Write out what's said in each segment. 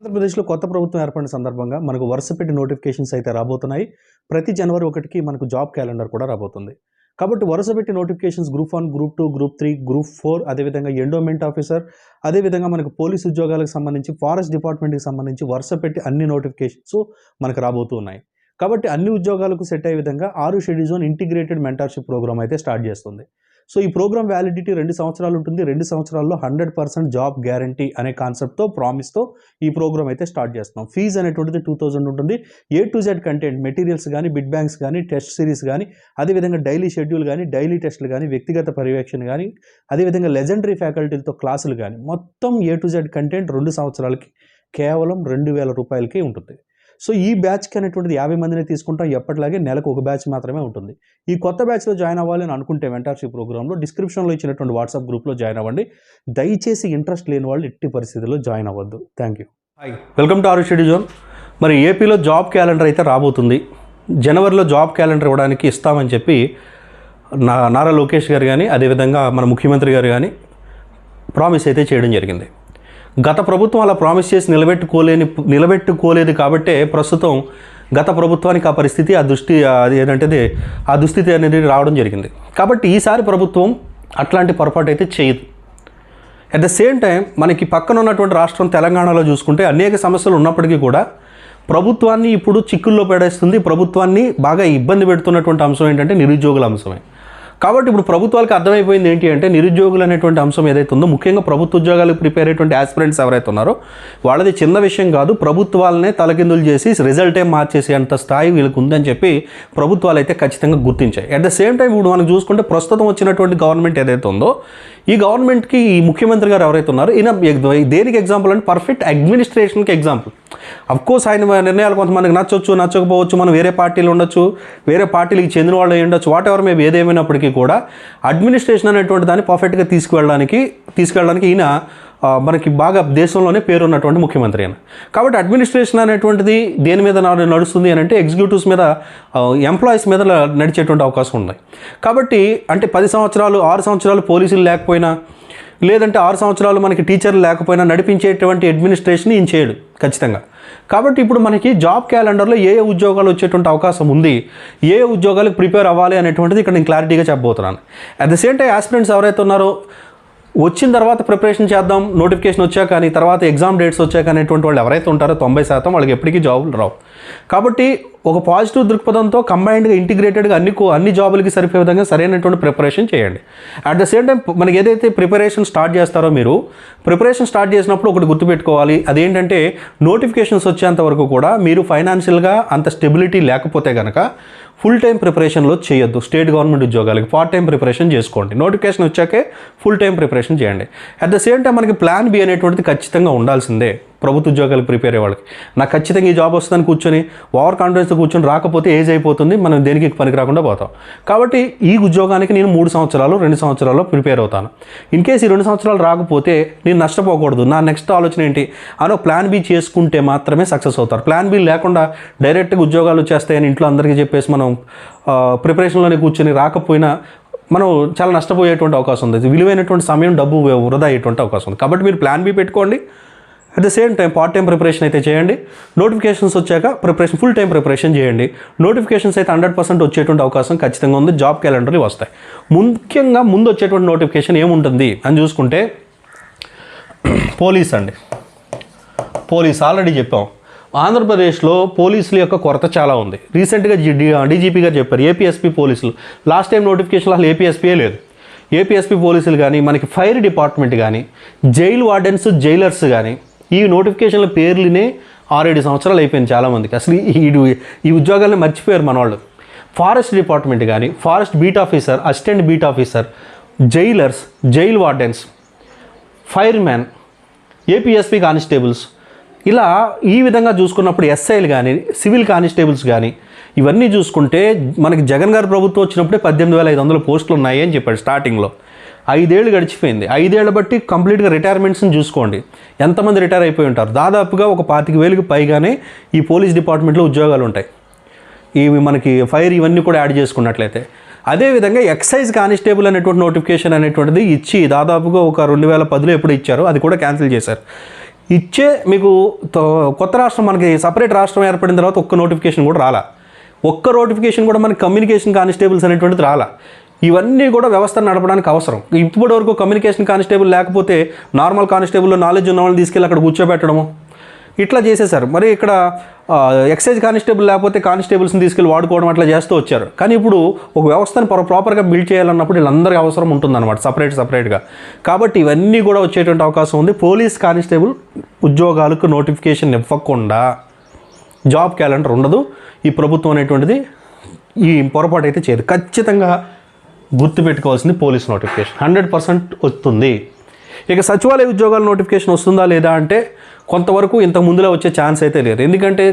ఆంధ్రప్రదేశ్లో కొత్త ప్రభుత్వం ఏర్పడిన సందర్భంగా మనకు వరుసపెట్టి నోటిఫికేషన్స్ అయితే రాబోతున్నాయి. ప్రతి జనవరి ఒకటికి మనకు జాబ్ క్యాలెండర్ కూడా రాబోతుంది. కాబట్టి వరుసపెట్టి notifications group one group two group three group four అదేవిధంగా ఎండోమెంట్ ఆఫీసర్ అదేవిధంగా మనకు పోలీస్ ఉద్యోగాలకు సంబంధించి ఫారెస్ట్ డిపార్ట్మెంట్కి సంబంధించి వరుసపెట్టి అన్ని నోటిఫికేషన్స్ మనకు రాబోతూ ఉన్నాయి. కాబట్టి అన్ని ఉద్యోగాలకు సెట్ అయ్యే విధంగా ఆరు షెడ్యూజోన్ ఇంటిగ్రేటెడ్ మెంటర్షిప్ ప్రోగ్రామ్ అయితే స్టార్ట్ చేస్తుంది. సో ఈ ప్రోగ్రామ్ వ్యాలిడిటీ రెండు సంవత్సరాలు ఉంటుంది. రెండు సంవత్సరాల్లో హండ్రెడ్ పర్సెంట్ జాబ్ గ్యారంటీ అనే కాన్సెప్ట్తో ప్రామిస్తో ఈ ప్రోగ్రామ్ అయితే స్టార్ట్ చేస్తున్నాం. ఫీజు అనేటువంటిది టూ థౌజండ్ ఉంటుంది. A to Z content materials కానీ బిడ్ బ్యాంక్స్ కానీ టెస్ట్ సిరీస్ కానీ అదేవిధంగా డైలీ షెడ్యూల్ కానీ డైలీ టెస్టులు కానీ వ్యక్తిగత పర్యవేక్షణ కానీ అదేవిధంగా లెజెండరీ ఫ్యాకల్టీలతో క్లాసులు కానీ మొత్తం ఏ టు జెడ్ కంటెంట్ రెండు సంవత్సరాలకి కేవలం రెండు వేల రూపాయలకే ఉంటుంది. సో ఈ బ్యాచ్కి అనేటువంటిది యాభై మందిని తీసుకుంటాం. ఎప్పటిలాగే నెలకు ఒక బ్యాచ్ మాత్రమే ఉంటుంది. ఈ కొత్త బ్యాచ్లో జాయిన్ అవ్వాలి అని అనుకుంటే మెంటర్షిప్ ప్రోగ్రాంలో డిస్క్రిప్షన్లో ఇచ్చినటువంటి వాట్సాప్ గ్రూప్లో జాయిన్ అవ్వండి. దయచేసి ఇంట్రెస్ట్ లేని వాళ్ళు ఎట్టి పరిస్థితుల్లో జాయిన్ అవ్వద్దు. Thank you hi welcome to ఆరు జోన్ మరి ఏపీలో జాబ్ క్యాలెండర్ అయితే రాబోతుంది. జనవరిలో జాబ్ క్యాలెండర్ ఇవ్వడానికి ఇస్తామని చెప్పి నా నారా లోకేష్ గారు కానీ అదేవిధంగా మన ముఖ్యమంత్రి గారు కానీ ప్రామిస్ అయితే చేయడం జరిగింది. గత ప్రభుత్వం అలా ప్రామిస్ చేసి నిలబెట్టుకోలేని నిలబెట్టుకోలేదు కాబట్టే ప్రస్తుతం గత ప్రభుత్వానికి ఆ పరిస్థితి ఆ దృష్టి అది ఏంటంటే ఆ దుస్థితి అనేది రావడం జరిగింది. కాబట్టి ఈసారి ప్రభుత్వం అట్లాంటి పొరపాటు అయితే చేయదు. అట్ ద సేమ్ టైం మనకి పక్కన ఉన్నటువంటి రాష్ట్రం తెలంగాణలో చూసుకుంటే అనేక సమస్యలు ఉన్నప్పటికీ కూడా ప్రభుత్వాన్ని ఇప్పుడు చిక్కుల్లో పడేస్తుంది. ప్రభుత్వాన్ని బాగా ఇబ్బంది పెడుతున్నటువంటి అంశం ఏంటంటే నిరుద్యోగుల అంశమే. కాబట్టి ఇప్పుడు ప్రభుత్వాలకు అర్థమైపోయింది ఏంటి అంటే నిరుద్యోగులు అనేటువంటి అంశం ఏదైతే ఉందో ముఖ్యంగా ప్రభుత్వ ఉద్యోగాలకు ప్రిపేర్ అయ్యేటువంటి ఆస్పిరెంట్స్ ఎవరైతే ఉన్నారో వాళ్ళది చిన్న విషయం కాదు ప్రభుత్వాలనే తలకిందులు చేసి రిజల్టే మార్చేసే అంత స్థాయి వీళ్ళకి ఉందని చెప్పి ప్రభుత్వాలు అయితే ఖచ్చితంగా గుర్తించాయి. అట్ ద సేమ్ టైం ఇప్పుడు మనం చూసుకుంటే ప్రస్తుతం వచ్చినటువంటి గవర్నమెంట్ ఏదైతే ఉందో ఈ గవర్నమెంట్కి ఈ ముఖ్యమంత్రి గారు ఎవరైతే ఉన్నారో ఈయన దేనికి ఎగ్జాంపుల్ అంటే పర్ఫెక్ట్ అడ్మినిస్ట్రేషన్కి ఎగ్జాంపుల్ కోర్స్ ఆయన నిర్ణయాలు కొంతమందికి నచ్చొచ్చు నచ్చకపోవచ్చు మనం వేరే పార్టీలు ఉండొచ్చు వేరే పార్టీలకు చెందిన వాళ్ళు అయి ఉండొచ్చు వాట్ ఎవర్ మేము ఏదేమైనప్పటికీ కూడా అడ్మినిస్ట్రేషన్ అనేటువంటి దాన్ని పర్ఫెక్ట్గా తీసుకువెళ్ళడానికి తీసుకెళ్ళడానికి ఈయన మనకి బాగా దేశంలోనే పేరున్నటువంటి ముఖ్యమంత్రి ఆయన. కాబట్టి అడ్మినిస్ట్రేషన్ అనేటువంటిది దేని మీద నడుస్తుంది అని అంటే ఎగ్జిక్యూటివ్స్ మీద ఎంప్లాయీస్ మీద నడిచేటువంటి అవకాశం ఉన్నాయి కాబట్టి అంటే పది సంవత్సరాలు ఆరు సంవత్సరాలు పోలీసులు లేకపోయినా లేదంటే ఆరు సంవత్సరాలు మనకి టీచర్లు లేకపోయినా నడిపించేటువంటి అడ్మినిస్ట్రేషన్ ఈయన చేయడు ఖచ్చితంగా. కాబట్టి ఇప్పుడు మనకి జాబ్ క్యాలెండర్లో ఏ ఏ ఉద్యోగాలు వచ్చేటువంటి అవకాశం ఉంది ఏ ఉద్యోగాలకు ప్రిపేర్ అవ్వాలి అనేటువంటిది ఇక్కడ నేను క్లారిటీగా చెప్పబోతున్నాను. At the same time aspirants ఎవరైతే ఉన్నారో వచ్చిన తర్వాత ప్రిపరేషన్ చేద్దాం నోటిఫికేషన్ వచ్చాక కానీ తర్వాత ఎగ్జామ్ డేట్స్ వచ్చాక అనేటువంటి వాళ్ళు ఎవరైతే ఉంటారో తొంభై శాతం వాళ్ళకి ఎప్పటికీ జాబులు రావు. కాబట్టి ఒక పాజిటివ్ దృక్పథంతో కంబైన్డ్గా ఇంటిగ్రేటెడ్గా అన్ని అన్ని జాబులకి సరిపోయే విధంగా సరైనటువంటి ప్రిపరేషన్ చేయండి. అట్ ద సేమ్ టైం మనకి ఏదైతే ప్రిపరేషన్ స్టార్ట్ చేస్తారో మీరు ప్రిపరేషన్ స్టార్ట్ చేసినప్పుడు ఒకటి గుర్తుపెట్టుకోవాలి. అదేంటంటే నోటిఫికేషన్స్ వచ్చేంత వరకు కూడా మీరు ఫైనాన్షియల్గా అంత స్టెబిలిటీ లేకపోతే కనుక ఫుల్ టైం ప్రిపరేషన్లో చేయొద్దు. స్టేట్ గవర్నమెంట్ ఉద్యోగాలకి పార్ట్ టైం ప్రిపరేషన్ చేసుకోండి. నోటిఫికేషన్ వచ్చాకే ఫుల్ టైం ప్రిపరేషన్ చేయండి. అట్ ద సేమ్ టైం మనకి ప్లాన్ బి అనేటువంటిది ఖచ్చితంగా ఉండాల్సిందే. ప్రభుత్వ ఉద్యోగాలకు ప్రిపేర్ అయ్యే వాళ్ళకి. నాకు ఖచ్చితంగా ఈ జాబ్ వస్తుందని కూర్చొని ఓవర్ కాన్ఫిడెన్స్ కూర్చొని రాకపోతే ఏజ్ అయిపోతుంది మనం దేనికి పనికి రాకుండా పోతాం. కాబట్టి ఈ ఉద్యోగానికి నేను మూడు సంవత్సరాలు రెండు సంవత్సరాల్లో ప్రిపేర్ అవుతాను. ఇన్ కేసు ఈ రెండు సంవత్సరాలు రాకపోతే నేను నష్టపోకూడదు. నా నెక్స్ట్ ఆలోచన ఏంటి? అని ప్లాన్ బి చేసుకుంటే మాత్రమే సక్సెస్ అవుతారు. ప్లాన్ బి లేకుండా డైరెక్ట్గా ఉద్యోగాలు వచ్చేస్తాయని ఇంట్లో అందరికీ చెప్పేసి మనం ప్రిపరేషన్లోనే కూర్చొని రాకపోయినా మనం చాలా నష్టపోయేటువంటి అవకాశం ఉంది. విలువైనటువంటి సమయం డబ్బు వృధా అయ్యేటువంటి అవకాశం ఉంది. కాబట్టి మీరు ప్లాన్ బి పెట్టుకోండి. At the same time part time preparation అయితే చేయండి. నోటిఫికేషన్స్ వచ్చాక ప్రిపరేషన్ ఫుల్ టైం ప్రిపరేషన్ చేయండి. నోటిఫికేషన్స్ అయితే హండ్రెడ్ పర్సెంట్ వచ్చేటువంటి అవకాశం ఖచ్చితంగా ఉంది. జాబ్ క్యాలెండర్లు వస్తాయి. ముఖ్యంగా ముందు వచ్చేటువంటి నోటిఫికేషన్ ఏముంటుంది అని చూసుకుంటే పోలీస్ అండి. పోలీస్ ఆల్రెడీ చెప్పాం. ఆంధ్రప్రదేశ్లో పోలీసుల యొక్క కొరత చాలా ఉంది. రీసెంట్గా డీజీపీ గారు చెప్పారు ఏపీఎస్పీ పోలీసులు. లాస్ట్ టైం నోటిఫికేషన్ అసలు ఏపీఎస్పీయే లేదు. ఏపీఎస్పీ పోలీసులు కానీ మనకి ఫైర్ డిపార్ట్మెంట్ కానీ జైలు వార్డెన్స్ జైలర్స్ కానీ ఈ నోటిఫికేషన్ల పేర్లునే ఆరేడు సంవత్సరాలు అయిపోయింది చాలామందికి. అసలు ఈ ఈ ఉద్యోగాలను మర్చిపోయారు మన వాళ్ళు ఫారెస్ట్ డిపార్ట్మెంట్ కానీ forest beat officer assistant beat officer jailers jail wardens fireman APSP constables. ఇలా ఈ విధంగా చూసుకున్నప్పుడు ఎస్ఐలు కానీ సివిల్ కానిస్టేబుల్స్ కానీ ఇవన్నీ చూసుకుంటే మనకి జగన్ గారి ప్రభుత్వం వచ్చినప్పుడే పద్దెనిమిది వేల ఐదు వందల పోస్టులు ఉన్నాయి అని చెప్పాడు స్టార్టింగ్లో ఐదేళ్ళు గడిచిపోయింది. ఐదేళ్ళ బట్టి కంప్లీట్గా రిటైర్మెంట్స్ని చూసుకోండి. ఎంతమంది రిటైర్ అయిపోయి ఉంటారు? దాదాపుగా ఒక పాతిక వేలకు పైగానే ఈ పోలీస్ డిపార్ట్మెంట్లో ఉద్యోగాలు ఉంటాయి. ఇవి మనకి ఫైర్ ఇవన్నీ కూడా యాడ్ చేసుకున్నట్లయితే. అదేవిధంగా ఎక్సైజ్ కానిస్టేబుల్ అనేటువంటి నోటిఫికేషన్ అనేటువంటిది ఇచ్చి దాదాపుగా ఒక రెండు వేల పదిలో ఎప్పుడు ఇచ్చారో అది కూడా క్యాన్సిల్ చేశారు. ఇచ్చే మీకు తో- కొత్త రాష్ట్రం మనకి సపరేట్ రాష్ట్రం ఏర్పడిన తర్వాత ఒక్క నోటిఫికేషన్ కూడా రాలా. ఒక్క నోటిఫికేషన్ కూడా మనకి కమ్యూనికేషన్ కానిస్టేబుల్స్ అనేటువంటిది రాలా. ఇవన్నీ కూడా వ్యవస్థను నడపడానికి అవసరం. ఇప్పటి వరకు కమ్యూనికేషన్ కానిస్టేబుల్ లేకపోతే నార్మల్ కానిస్టేబుల్లో నాలెడ్జ్ ఉన్న వాళ్ళని తీసుకెళ్ళి అక్కడ కూర్చోబెట్టడము. ఇట్లా చేసేసారు. మరి ఇక్కడ ఎక్సైజ్ కానిస్టేబుల్ లేకపోతే కానిస్టేబుల్స్ని తీసుకెళ్ళి వాడుకోవడం అట్లా చేస్తూ వచ్చారు. కానీ ఇప్పుడు ఒక వ్యవస్థను ప్రాపర్గా బిల్డ్ చేయాలన్నప్పుడు వీళ్ళందరికీ అవసరం ఉంటుందన్నమాట సపరేట్ సపరేట్గా కాబట్టి ఇవన్నీ కూడా వచ్చేటువంటి అవకాశం ఉంది. పోలీస్ కానిస్టేబుల్ ఉద్యోగాలకు నోటిఫికేషన్ ఇవ్వకుండా జాబ్ క్యాలెండర్ ఉండదు. ఈ ప్రభుత్వం అనేటువంటిది ఈ పొరపాటు అయితే చేయదు. ఖచ్చితంగా గుర్తుపెట్టుకోవాల్సింది పోలీస్ నోటిఫికేషన్. హండ్రెడ్ పర్సెంట్ వస్తుంది. ఇక సచివాలయ ఉద్యోగాల నోటిఫికేషన్ వస్తుందా లేదా అంటే కొంతవరకు ఇంతకు ముందులో వచ్చే ఛాన్స్ అయితే లేదు. ఎందుకంటే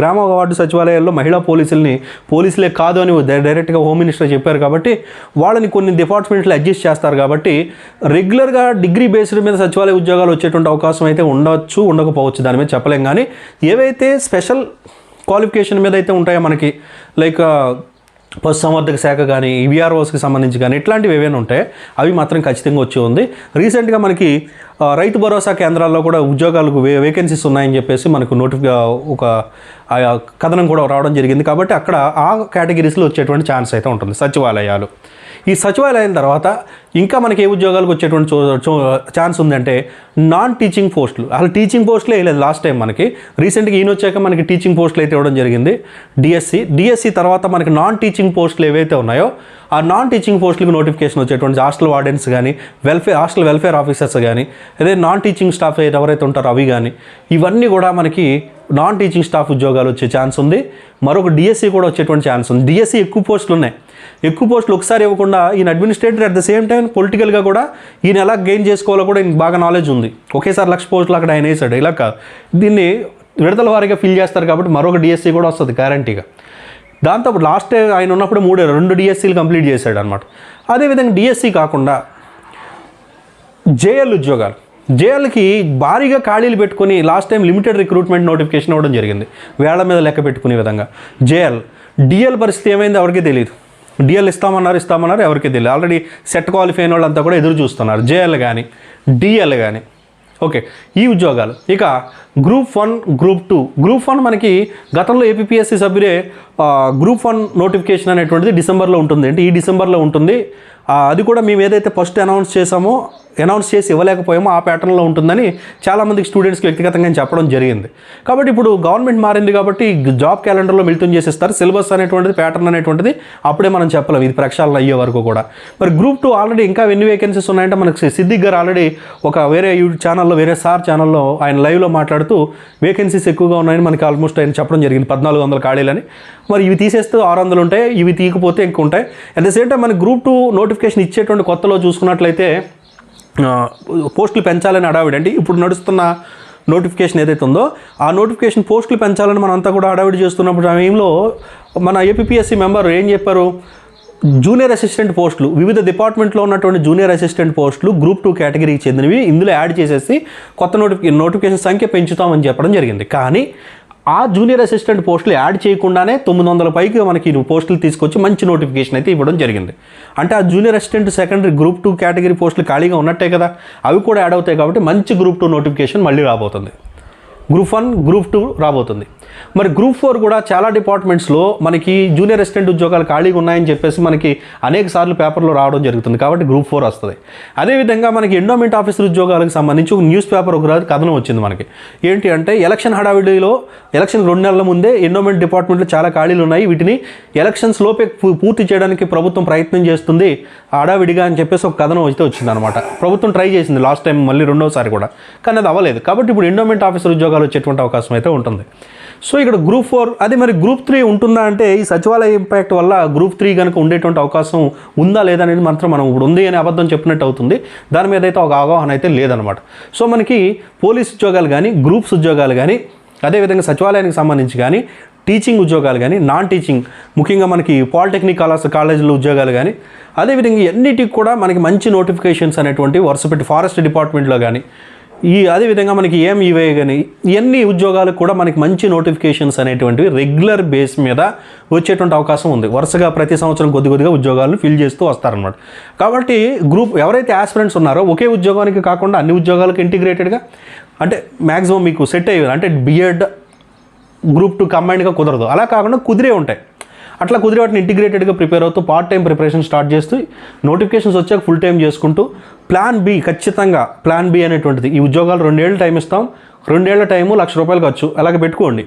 గ్రామ వార్డు సచివాలయాల్లో మహిళా పోలీసుల్ని పోలీసులే కాదు అని డైరెక్ట్గా హోమ్ మినిస్టర్ చెప్పారు కాబట్టి వాళ్ళని కొన్ని డిపార్ట్మెంట్లు అడ్జస్ట్ చేస్తారు కాబట్టి రెగ్యులర్గా డిగ్రీ బేస్డ్ మీద సచివాలయ ఉద్యోగాలు వచ్చేటువంటి అవకాశం అయితే ఉండవచ్చు ఉండకపోవచ్చు దాని మీద చెప్పలేం. కానీ ఏవైతే స్పెషల్ క్వాలిఫికేషన్ మీద అయితే ఉంటాయో మనకి లైక్ పశుసంవర్ధక శాఖ కానీ ఈవీఆర్ఓస్కి సంబంధించి కానీ ఇట్లాంటివి ఏవైనా ఉంటాయి అవి మాత్రం ఖచ్చితంగా వచ్చి ఉంది. రీసెంట్గా మనకి రైతు భరోసా కేంద్రాల్లో కూడా ఉద్యోగాలకు వే వేకెన్సీస్ ఉన్నాయని చెప్పేసి మనకు నోటిఫి ఒక ఆ, కథనం కూడా రావడం జరిగింది. కాబట్టి అక్కడ ఆ కేటగిరీస్లో వచ్చేటువంటి ఛాన్స్ అయితే ఉంటుంది సచివాలయాలు. ఈ సచివాలయం తర్వాత ఇంకా మనకి ఏ ఉద్యోగాలకు వచ్చేటువంటి చో ఛాన్స్ ఉందంటే నాన్ టీచింగ్ పోస్టులు అసలు టీచింగ్ పోస్టులే వేయలేదు లాస్ట్ టైం మనకి. రీసెంట్గా ఈయన వచ్చాక మనకి టీచింగ్ పోస్టులు అయితే ఇవ్వడం జరిగింది. డిఎస్సి డిఎస్సి తర్వాత మనకి నాన్ టీచింగ్ పోస్టులు ఏవైతే ఉన్నాయో ఆ నాన్ టీచింగ్ పోస్టులకు నోటిఫికేషన్ వచ్చేటువంటి హాస్టల్ వార్డెన్స్ కానీ వెల్ఫేర్ హాస్టల్ వెల్ఫేర్ ఆఫీసర్స్ కానీ అదే నాన్ టీచింగ్ స్టాఫ్ ఎవరైతే ఉంటారో అవి కానీ ఇవన్నీ కూడా మనకి నాన్ టీచింగ్ స్టాఫ్ ఉద్యోగాలు వచ్చే ఛాన్స్ ఉంది. మరొక డిఎస్సి కూడా వచ్చేటువంటి ఛాన్స్ ఉంది. డిఎస్సి ఎక్కువ పోస్టులు ఉన్నాయి. ఎక్కువ పోస్టులు ఒకసారి ఇవ్వకుండా ఈయన administrator at the same time పొలిటికల్గా కూడా ఈయన ఎలా గెయిన్ చేసుకోవాలో కూడా ఈయన బాగా నాలెడ్జ్ ఉంది. ఒకేసారి లక్ష పోస్టులు అక్కడ ఆయన వేసాడు ఇలా కాదు. దీన్ని విడతల వారీగా ఫిల్ చేస్తారు కాబట్టి మరొక డిఎస్సి కూడా వస్తుంది గ్యారంటీగా దాంతో లాస్ట్ ఆయన ఉన్నప్పుడు మూడు రెండు డిఎస్సీలు కంప్లీట్ చేశాడు అనమాట అదేవిధంగా డిఎస్సి కాకుండా జేఎల్ ఉద్యోగాలు. జేఎల్కి భారీగా ఖాళీలు పెట్టుకొని last time limited recruitment notification ఇవ్వడం జరిగింది. వేళ్ళ మీద లెక్క పెట్టుకునే విధంగా. జేఎల్ డిఎల్ పరిస్థితి ఏమైంది ఎవరికీ తెలియదు డిఎల్ ఇస్తామన్నారు ఇస్తామన్నారు ఎవరికి తెలియదు. ఆల్రెడీ సెట్ క్వాలిఫై అయిన వాళ్ళంతా కూడా ఎదురు చూస్తున్నారు. జేఎల్ కానీ డిఎల్ కానీ ఓకే ఈ ఉద్యోగాలు. ఇక group one group two. Group one మనకి గతంలో ఏపీఎస్సి సభ్యులే గ్రూప్ వన్ నోటిఫికేషన్ అనేటువంటిది డిసెంబర్లో ఉంటుంది. అంటే ఈ డిసెంబర్లో ఉంటుంది. అది కూడా మేము ఏదైతే ఫస్ట్ అనౌన్స్ చేసామో అనౌన్స్ చేసి ఇవ్వలేకపోయామో ఆ ప్యాటర్న్లో ఉంటుందని చాలామందికి స్టూడెంట్స్కి వ్యక్తిగతంగా చెప్పడం జరిగింది. కాబట్టి ఇప్పుడు గవర్నమెంట్ మారింది కాబట్టి జాబ్ క్యాలెండర్లో మిళితం చేసేస్తారు. సిలబస్ అనేటువంటిది ప్యాటర్న్ అనేటువంటిది అప్పుడే మనం చెప్పలేం. ఇది ప్రక్షాళన అయ్యే వరకు కూడా. మరి గ్రూప్ టూ ఆల్రెడీ ఇంకా ఎన్ని వేకెన్సీస్ ఉన్నాయంటే మనకి సిద్దిక్ గారు ఆల్రెడీ ఒక వేరే యూట్యూబ్ ఛానల్లో వేరే సార్ ఛానల్లో ఆయన లైవ్లో మాట్లాడుతూ వేకెన్సీస్ ఎక్కువగా ఉన్నాయని మనకి ఆల్మోస్ట్ ఆయన చెప్పడం జరిగింది. పద్నాలుగు వందల ఖాళీలని. మరి ఇవి తీసేస్తే ఆరు వందలు ఉంటాయి ఇవి తీయకపోతే ఎక్కువ ఉంటాయి. అట్ ద సేమ్ టైం మనకి గ్రూప్ టూ నోటిఫికేషన్ ఇచ్చేటువంటి కొత్తలో చూసుకున్నట్లయితే పోస్టులు పెంచాలని అడావిడండి ఇప్పుడు నడుస్తున్న నోటిఫికేషన్ ఏదైతే ఉందో ఆ నోటిఫికేషన్ పోస్టులు పెంచాలని మనం అంతా కూడా అడావిడి చేస్తున్నప్పుడు సమయంలో మన ఏపీఎస్సీ మెంబర్ ఏం చెప్పారు? జూనియర్ అసిస్టెంట్ పోస్టులు వివిధ డిపార్ట్మెంట్లో ఉన్నటువంటి జూనియర్ అసిస్టెంట్ పోస్టులు గ్రూప్ టూ కేటగిరీకి చెందినవి. ఇందులో యాడ్ చేసేసి కొత్త నోటిఫి నోటిఫికేషన్ సంఖ్య పెంచుతామని చెప్పడం జరిగింది. కానీ ఆ జూనియర్ అసిస్టెంట్ పోస్టులు యాడ్ చేయకుండానే తొమ్మిది వందల పైకి మనకి పోస్టులు తీసుకొచ్చి మంచి నోటిఫికేషన్ అయితే ఇవ్వడం జరిగింది. అంటే ఆ junior assistant secondary group two category పోస్టులు ఖాళీగా ఉన్నట్టే కదా? అవి కూడా యాడ్ అవుతాయి కాబట్టి మంచి గ్రూప్ టూ నోటిఫికేషన్ మళ్ళీ రాబోతుంది. గ్రూప్ వన్ గ్రూప్ టూ రాబోతుంది. మరి గ్రూప్ ఫోర్ కూడా చాలా డిపార్ట్మెంట్స్లో మనకి జూనియర్ అసిస్టెంట్ ఉద్యోగాలు ఖాళీగా ఉన్నాయని చెప్పేసి మనకి అనేక సార్లు పేపర్లో రావడం జరుగుతుంది కాబట్టి గ్రూప్ ఫోర్ వస్తుంది. అదేవిధంగా మనకి ఎండోమెంట్ ఆఫీసర్ ఉద్యోగాలకు సంబంధించి ఒక న్యూస్ పేపర్ ఒక కథనం వచ్చింది మనకి. ఏంటి అంటే ఎలక్షన్ హడావిడిలో ఎలక్షన్ రెండు నెలల ముందే ఎండోమెంట్ డిపార్ట్మెంట్లో చాలా ఖాళీలు ఉన్నాయి. వీటిని ఎలక్షన్స్ లోపే పూ- పూర్తి చేయడానికి ప్రభుత్వం ప్రయత్నం చేస్తుంది. హడావిడిగా అని చెప్పేసి ఒక కథనం అయితే వచ్చింది అనమాట ప్రభుత్వం ట్రై చేసింది లాస్ట్ టైం మళ్ళీ రెండోసారి కూడా. కానీ అది అవ్వలేదు. కాబట్టి ఇప్పుడు ఎండోమెంట్ ఆఫీసర్ ఉద్యోగాలు వచ్చేటువంటి అవకాశం అయితే ఉంటుంది. సో ఇక్కడ గ్రూప్ ఫోర్ అదే మరి గ్రూప్ త్రీ ఉంటుందా అంటే ఈ సచివాలయ ఇంపాక్ట్ వల్ల గ్రూప్ త్రీ కనుక ఉండేటువంటి అవకాశం ఉందా లేదా అనేది మాత్రం మనం ఇప్పుడు ఉంది అనే అబద్ధం చెప్పినట్టు అవుతుంది. దాని మీద అయితే ఒక అవగాహన అయితే లేదనమాట సో మనకి పోలీస్ ఉద్యోగాలు కానీ గ్రూప్స్ ఉద్యోగాలు కానీ అదేవిధంగా సచివాలయానికి సంబంధించి కానీ టీచింగ్ ఉద్యోగాలు కానీ నాన్ టీచింగ్ ముఖ్యంగా మనకి పాలిటెక్నిక్ కాలేజ్ కాలేజీలో ఉద్యోగాలు కానీ అదేవిధంగా ఎన్నిటికి కూడా మనకి మంచి నోటిఫికేషన్స్ అనేటువంటి వరుసపెట్టి ఫారెస్ట్ డిపార్ట్మెంట్లో కానీ ఈ అదేవిధంగా మనకి ఏం ఇవే కానీ ఇవన్నీ ఉద్యోగాలకు కూడా మనకి మంచి నోటిఫికేషన్స్ అనేటువంటివి రెగ్యులర్ బేస్ మీద వచ్చేటువంటి అవకాశం ఉంది. వరుసగా ప్రతి సంవత్సరం కొద్ది కొద్దిగా ఉద్యోగాలను ఫిల్ చేస్తూ వస్తారనమాట కాబట్టి గ్రూప్ ఎవరైతే ఆస్పిరెంట్స్ ఉన్నారో ఒకే ఉద్యోగానికి కాకుండా అన్ని ఉద్యోగాలకు ఇంటిగ్రేటెడ్గా అంటే మ్యాక్సిమం మీకు సెట్ అయ్యారు అంటే బిఎడ్ గ్రూప్ టూ కంబైన్డ్గా కుదరదు. అలా కాకుండా కుదిరే ఉంటాయి. అట్లా కుదిరే వాటిని ఇంటిగ్రేటెడ్గా ప్రిపేర్ అవుతూ పార్ట్ టైం ప్రిపరేషన్ స్టార్ట్ చేస్తూ నోటిఫికేషన్స్ వచ్చాక ఫుల్ టైం చేసుకుంటూ ప్లాన్ బి ఖచ్చితంగా ప్లాన్ బి అనేటువంటిది. ఈ ఉద్యోగాలు రెండేళ్ళు టైం ఇస్తాం. రెండేళ్ళ టైము లక్ష రూపాయలు ఖర్చు. అలాగే పెట్టుకోండి.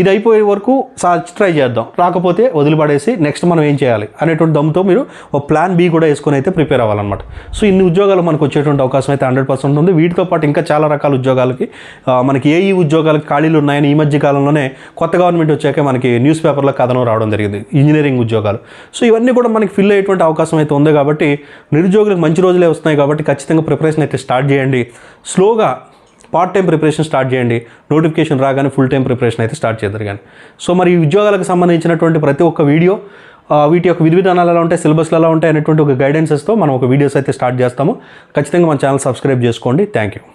ఇది అయిపోయే వరకు సా ట్రై చేద్దాం. రాకపోతే వదిలిపడేసి నెక్స్ట్ మనం ఏం చేయాలి అనేటువంటి దమ్ముతో మీరు ఒక ప్లాన్ బి కూడా వేసుకొని అయితే ప్రిపేర్ అవ్వాలన్నమాట. సో ఇన్ని ఉద్యోగాలు మనకు వచ్చేటువంటి అవకాశం అయితే హండ్రెడ్ పర్సెంట్ ఉంది. వీటితో పాటు ఇంకా చాలా రకాల ఉద్యోగాలకి మనకి ఏ ఈ ఉద్యోగాలకి ఖాళీలు ఉన్నాయని ఈ మధ్య కాలంలోనే కొత్త గవర్నమెంట్ వచ్చాక మనకి న్యూస్ పేపర్లో కథనం రావడం జరిగింది. ఇంజనీరింగ్ ఉద్యోగాలు. సో ఇవన్నీ కూడా మనకి ఫిల్ అయ్యేటువంటి అవకాశం అయితే ఉంది కాబట్టి నిరుద్యోగులకు మంచి రోజులే వస్తున్నాయి కాబట్టి ఖచ్చితంగా ప్రిపరేషన్ అయితే స్టార్ట్ చేయండి. స్లోగా పార్ట్ టైం ప్రిపరేషన్ స్టార్ట్ చేయండి. నోటిఫికేషన్ రాగానే ఫుల్ టైం ప్రిపరేషన్ అయితే స్టార్ట్ చేద్దరు కానీ. సో మరి ఈ ఉద్యోగాలకు సంబంధించినటువంటి ప్రతి ఒక్క వీడియో వీటి యొక్క విధి విధానాలు ఎలా ఉంటాయి సిలబస్లు ఎలా ఉంటాయి అనేటువంటి ఒక గైడెన్సెస్తో మనం ఒక వీడియోస్ అయితే స్టార్ట్ చేస్తాము. ఖచ్చితంగా మన ఛానల్ సబ్స్క్రైబ్ చేసుకోండి. Thank you